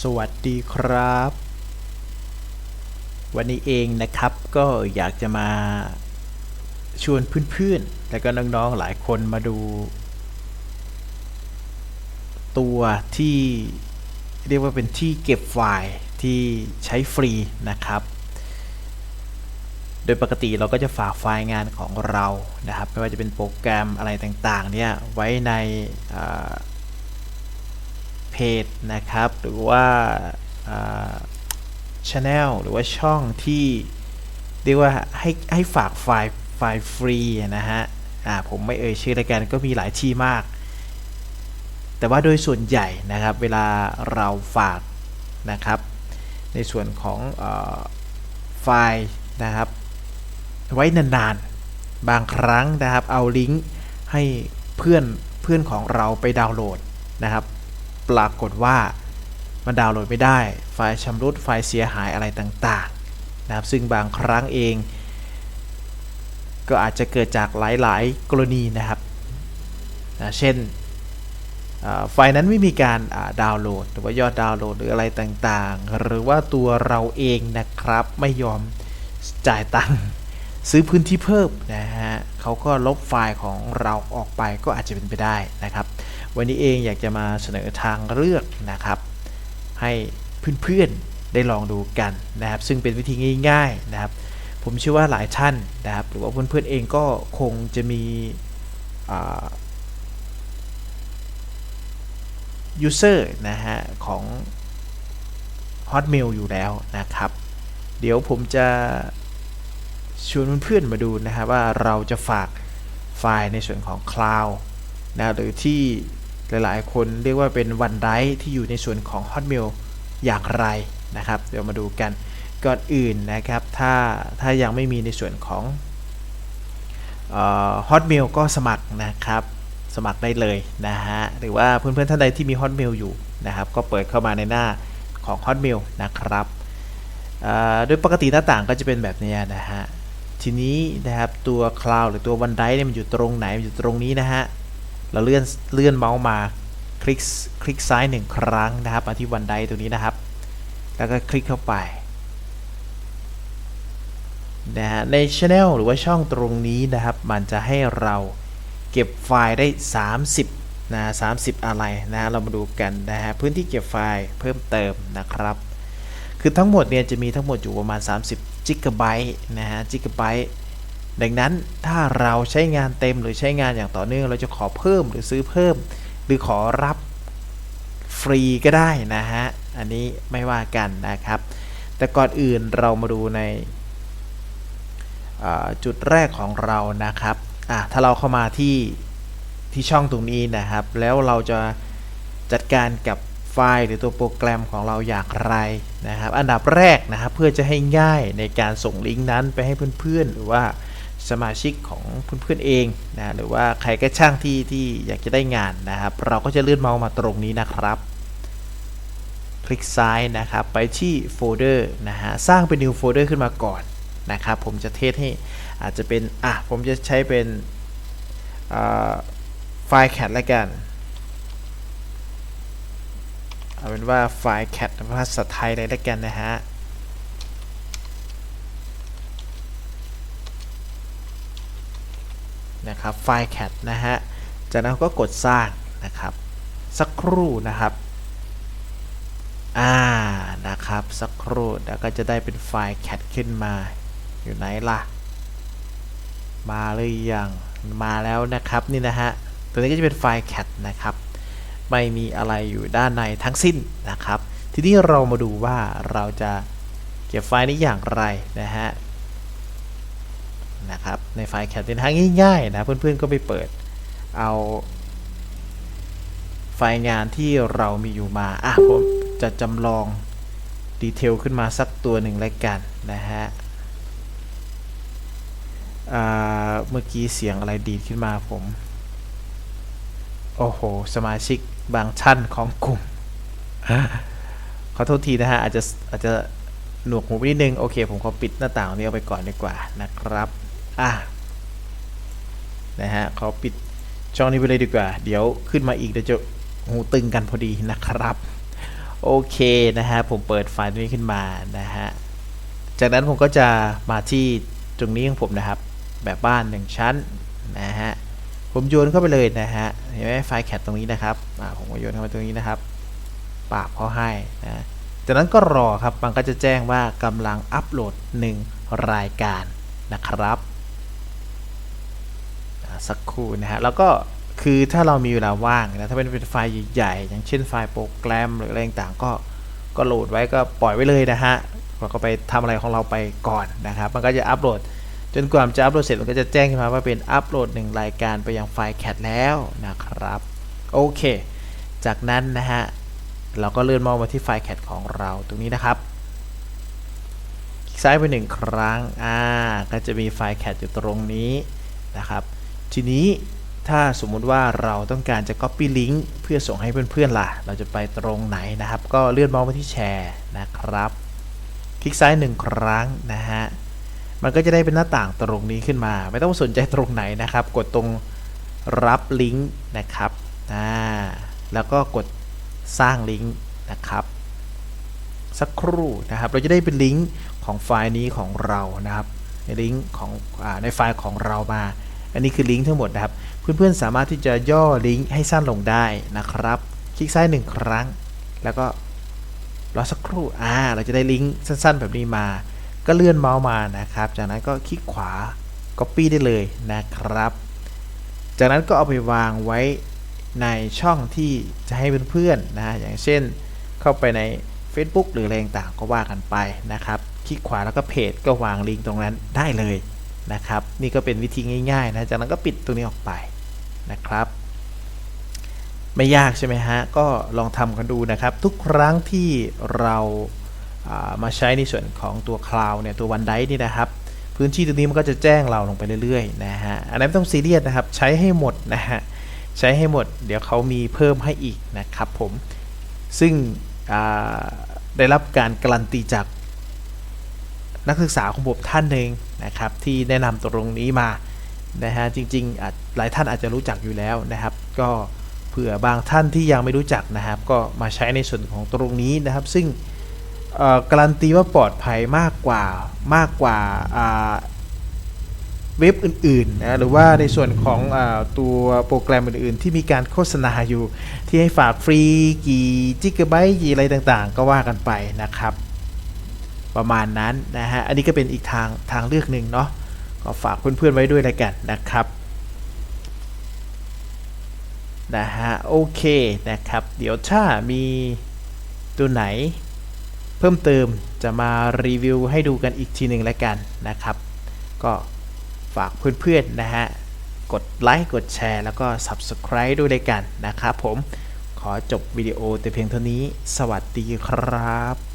สวัสดีครับ วันนี้เองนะครับก็อยากจะมาชวนเพื่อนๆ และก็น้องๆหลายคนมาดู ตัวที่เรียกว่าเป็นที่เก็บไฟล์ที่ใช้ฟรีนะครับ โดยปกติเราก็จะฝากไฟล์งานของเรานะครับ ไม่ว่าจะเป็นโปรแกรมอะไรต่างๆเนี่ยไว้ใน เพจนะครับ หรือว่าช anel หรือว่าช่องที่เรียกว่าให้ให้ฝากไฟล์ไฟล์ฟรีนะฮะอ่าผมไม่เอ่ยชื่อรายการก็มีหลายที่มาก แต่ว่าโดยส่วนใหญ่นะครับเวลาเราฝากนะครับ ในส่วนของอไฟล์นะครับ ไว้นานๆ บางครั้งนะครับเอาลิงก์ให้เพื่อนเพื่อนของเราไปดาวน์โหลดนะครับ ปรากฏว่ามันดาวน์โหลดไม่ได้ ไฟล์ชำรุด ไฟล์เสียหายอะไรต่างๆ นะครับ ซึ่งบางครั้งเอง ก็อาจจะเกิดจากหลายๆ กรณีนะครับนะเช่น ไฟล์นั้นไม่มีการดาวน์โหลด หรือว่ายอดดาวน์โหลดหรืออะไรต่างๆ หรือว่าตัวเราเองนะครับ ไม่ยอมจ่ายตังค์ซื้อพื้นที่เพิ่มนะฮะเขาก็ลบไฟล์ของเราออกไปก็อาจจะเป็นไปได้นะครับ วันนี้เองอยากจะมาเสนอทางเลือกนะครับ ให้เพื่อนๆได้ลองดูกันนะครับ ซึ่งเป็นวิธีง่าย ๆนะครับ ผมเชื่อว่าหลายท่านนะครับ หรือว่าเพื่อนๆเองก็คงจะมียูเซอร์นะฮะของ Hotmail อยู่แล้วนะครับ เดี๋ยวผมจะชวนเพื่อนๆมาดูนะครับว่าเราจะฝากไฟล์ในส่วนของ Cloud นะหรือที่ หลายๆ คนเรียกว่าเป็นวันไดที่อยู่ในส่วนของ Hotmail อย่างไรนะครับ เดี๋ยวมาดูกันก่อนอื่นนะครับถ้าถ้ายังไม่มีในส่วนของเอ่อ Hotmail ก็สมัครนะครับสมัครได้เลยนะฮะหรือว่าเพื่อนๆท่านใดที่มี Hotmail อยู่นะครับก็เปิดเข้ามาในหน้าของ Hotmail นะครับโดยปกติหน้าต่างก็จะเป็นแบบนี้นะฮะทีนี้นะครับตัว Cloud หรือตัว OneDrive เนี่ยมันอยู่ตรงไหนมันอยู่ตรงนี้นะฮะ เราเลื่อนเลื่อนเมาส์มาคลิกคลิกซ้ายหนึ่งครั้งนะครับมาที่วันไดตัวนี้นะครับ แล้วก็คลิกเข้าไปนะฮะในช anel หรือว่าช่องตรงนี้นะครับ มันจะให้เราเก็บไฟล์ได้ 30นะ30อะไรนะเรามาดูกันนะฮะพื้นที่เก็บไฟล์เพิ่มเติมนะครับ คือทั้งหมดเนี่ยจะมีทั้งหมดอยู่ประมาณ 30จิกะไบต์นะฮะจิกะไบต์ ดังนั้นถ้าเราใช้งานเต็มหรือใช้งานอย่างต่อเนื่อง เราจะขอเพิ่มหรือซื้อเพิ่ม หรือขอรับฟรีก็ได้นะฮะ อันนี้ไม่ว่ากันนะครับ แต่ก่อนอื่นเรามาดูในจุดแรกของเรานะครับอะถ้าเราเข้ามาที่ที่ช่องตรงนี้นะครับ แล้วเราจะจัดการกับไฟล์หรือตัวโปรแกรมของเราอย่างไรนะครับ อันดับแรกนะครับเพื่อจะให้ง่ายในการส่งลิงก์นั้นไปให้เพื่อนๆ หรือว่า สมาชิกของเพื่อนๆเองนะหรือว่าใครก็ช่างที่ที่อยากจะได้งานนะครับ เราก็จะเลื่อนเมาส์มาตรงนี้นะครับ คลิกซ้ายนะครับไปที่โฟลเดอร์นะฮะสร้างเป็น new folder ขึ้นมาก่อนนะครับ ผมจะเทสให้อาจจะเป็นอะผมจะใช้เป็นไฟล์แคทแล้วกันเอาเป็นว่าไฟล์แคทภาษาไทยเลยแล้วกันนะฮะ นะครับไฟล์แคทนะฮะ จากนั้นก็กดสร้างนะครับ สักครู่นะครับ อ่า นะครับ สักครู่ แล้วก็จะได้เป็นไฟล์แคทขึ้นมา อยู่ไหนล่ะ มาหรือยัง มาแล้วนะครับ นี่นะฮะ ตัวนี้ก็จะเป็นไฟล์แคทนะครับ ไม่มีอะไรอยู่ด้านในทั้งสิ้นนะครับ ทีนี้เรามาดูว่าเราจะเก็บไฟล์นี้อย่างไรนะฮะ นะครับ ในไฟล์แคทเป็นทางง่ายๆนะเพื่อนๆก็ไปเปิด เอาไฟล์งานที่เรามีอยู่มา อะผมจะจำลองดีเทลขึ้นมาสักตัวหนึ่งแล้วกันนะฮะเมื่อกี้เสียงอะไรดีดขึ้นมาผม โอ้โห สมาชิกบางชั้นของกลุ่ม ขอโทษทีนะฮะ อาจจะอาจจะหนวกหูไปนิดนึง โอเค ผมขอปิดหน้าต่างนี้เอาไปก่อนดีกว่านะครับ อะนะฮะขอปิดช่องนี้ไปเลยดีกว่า เดี๋ยวขึ้นมาอีกเดี๋ยวจะหูตึงกันพอดีนะครับ โอเคนะฮะผมเปิดไฟล์นี้ขึ้นมานะฮะจากนั้นผมก็จะมาที่ตรงนี้ของผมนะครับ แบบบ้านหนึ่งชั้นนะฮะผมโยนเข้าไปเลยนะฮะเห็นไหมไฟล์แคทตรงนี้นะครับผมก็โยนเข้าไปตรงนี้นะครับปากเขาให้นะจากนั้นก็รอครับมันก็จะแจ้งว่ากำลังอัปโหลด 1 รายการนะครับ สักครู่นะฮะ แล้วก็คือถ้าเรามีเวลาว่างนะ ถ้าเป็นเป็นไฟล์ใหญ่ๆ อย่างเช่นไฟล์โปรแกรมหรืออะไรต่างๆ ก็ก็โหลดไว้ก็ปล่อยไว้เลยนะฮะเราก็ไปทำอะไรของเราไปก่อนนะครับ มันก็จะอัปโหลด จนกว่าจะอัปโหลดเสร็จมันก็จะแจ้งขึ้นมาว่าเป็นอัปโหลดหนึ่งรายการไปยังไฟล์แคทแล้วนะครับ โอเค จากนั้นนะฮะ เราก็เลื่อนมองมาที่ไฟล์แคทของเราตรงนี้นะครับคลิกซ้ายไปหนึ่งครั้ง อ่า ก็จะมีไฟล์แคทอยู่ตรงนี้นะครับ ทีนี้ถ้าสมมุติว่าเราต้องการจะ Copy Link เพื่อส่งให้เพื่อนๆล่ะ เราจะไปตรงไหนนะครับ ก็เลื่อนมองมาที่แชร์นะครับ คลิกซ้ายหนึ่งครั้งนะฮะ มันก็จะได้เป็นหน้าต่างตรงนี้ขึ้นมา ไม่ต้องสนใจตรงไหนนะครับ กดตรงรับลิงก์นะครับอ่าแล้วก็กดสร้างลิงก์นะครับ สักครู่นะครับ เราจะได้เป็นลิงก์ของไฟล์นี้ของเรานะครับในลิงก์ของอในไฟล์ของเรามา อันนี้คือลิงก์ทั้งหมดนะครับ เพื่อนๆสามารถที่จะย่อลิงก์ให้สั้นลงได้นะครับ คลิกซ้ายหนึ่งครั้ง แล้วก็รอสักครู่อ่าเราจะได้ลิงก์สั้นๆ แบบนี้มา ก็เลื่อนเมาส์มานะครับ จากนั้นก็คลิกขวา Copy ได้เลยนะครับ จากนั้นก็เอาไปวางไว้ในช่องที่จะให้เพื่อนๆนะอย่างเช่นเข้าไปใน Facebook หรืออะไรต่างๆก็ว่ากันไปนะครับ คลิกขวาแล้วก็เพจก็วางลิงก์ตรงนั้นได้เลย นะครับ นี่ก็เป็นวิธีง่ายๆนะจากนั้นก็ปิดตรงนี้ออกไปนะครับ ไม่ยากใช่ไหมฮะ ก็ลองทำกันดูนะครับ ทุกครั้งที่เราามาใช้ในส่วนของตัวคลาวเนี่ยตัววันไดนี่นะครับ พื้นที่ตรงนี้มันก็จะแจ้งเราลงไปเรื่อยๆนะฮะอันนั้นไม่ต้องซีเรียสนะครับ ใช้ให้หมดนะฮะใช้ให้หมด เดี๋ยวเขามีเพิ่มให้อีกนะครับผมซึ่งได้รับการการันตีจาก นักศึกษาของผมท่านหนึ่งนะครับ ที่แนะนำตรงนี้มานะฮะจริงๆอาจหลายท่านอาจจะรู้จักอยู่แล้วนะครับ ก็เผื่อบางท่านที่ยังไม่รู้จักนะครับ ก็มาใช้ในส่วนของตรงนี้นะครับ ซึ่งเออการันตีว่าปลอดภัยมากกว่ามากกว่าเว็บอื่นๆนะหรือว่าในส่วนของอตัวโปรแกรมอื่นๆ ที่มีการโฆษณาอยู่ที่ให้ฝากฟรีกี่จิกะไบต์กี่อะไรต่างๆ ก็ว่ากันไปนะครับ ประมาณนั้นนะฮะ อันนี้ก็เป็นอีกทางทางเลือกหนึ่งเนาะ ก็ฝากเพื่อนๆไว้ด้วยแล้วกันนะครับ นะฮะ โอเคนะครับ เดี๋ยวถ้ามีตัวไหน เพิ่มเติมจะมารีวิวให้ดูกันอีกทีหนึ่งแล้วกันนะครับ ก็ฝากเพื่อนๆนะฮะ กดไลค์ กดแชร์ แล้วก็ Subscribe ด้วยเลยกันนะครับผม ขอจบวิดีโอแต่เพียงเท่านี้ สวัสดีครับ